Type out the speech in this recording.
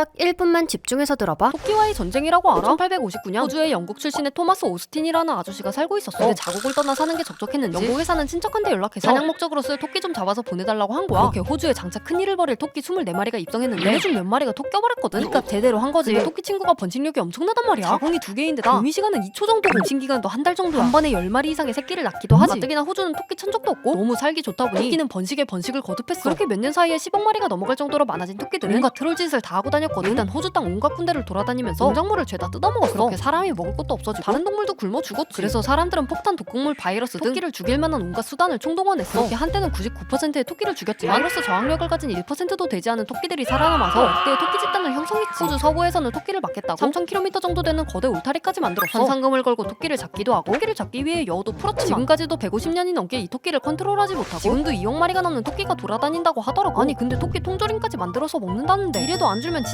딱 1분만 집중해서 들어봐. 토끼와의 전쟁이라고 알아? 1859년 호주의 영국 출신의 토마스 오스틴이라는 아저씨가 살고 있었어. 근데 자국을 떠나 사는 게 적적했는지 영국에 사는 친척한테 연락해서 사냥 목적으로 쓸 토끼 좀 잡아서 보내달라고 한 거야. 그렇게 호주에 장차 큰일을 벌일 토끼 24마리가 입성했는데 얘네중 몇 마리가 토 껴버렸거든. 그러니까 제대로 한 거지. 토끼 친구가 번식력이 엄청나단 말이야. 자궁이 두 개인데다 교미 시간은 2초 정도, 임신 기간도 한 달 정도야. 한 번에 10마리 이상의 새끼를 낳기도 하지. 가뜩이나 호주는 토끼 천적도 없고 너무 살기 좋다 보니 토끼는 번식에 번식을 거듭했어. 그렇게 몇 년 사이에 10억 마리가 넘어갈 정도로 많아진 토끼들은 온갖 트롤 짓을 다 하고 다녔 거든. 일단 호주 땅 온갖 군데를 돌아다니면서 농작물을 죄다 뜯어먹었어. 그렇게 사람이 먹을 것도 없어지고 다른 동물도 굶어 죽었지. 그래서 사람들은 폭탄, 독극물, 바이러스 등 토끼를 죽일 만한 온갖 수단을 총동원했어. 그렇게 한때는 99%의 토끼를 죽였지만 바이러스 저항력을 가진 1%도 되지 않은 토끼들이 살아남아서 그때의 토끼 집단을 형성했지. 호주 서부에서는 토끼를 막겠다고 3,000km 정도 되는 거대 울타리까지 만들었어. 현상금을 걸고 토끼를 잡기도 하고 토끼를 잡기 위해 여우도 풀었지만 지금까지도 150년이 넘게 이 토끼를 컨트롤하지 못하고 지금도 2억 마리가 넘는 토끼가 돌아다닌다고 하더라고. 아니 근데 토끼 통조림까지 만들어서 먹는다는데 이래도 안 줄면 진짜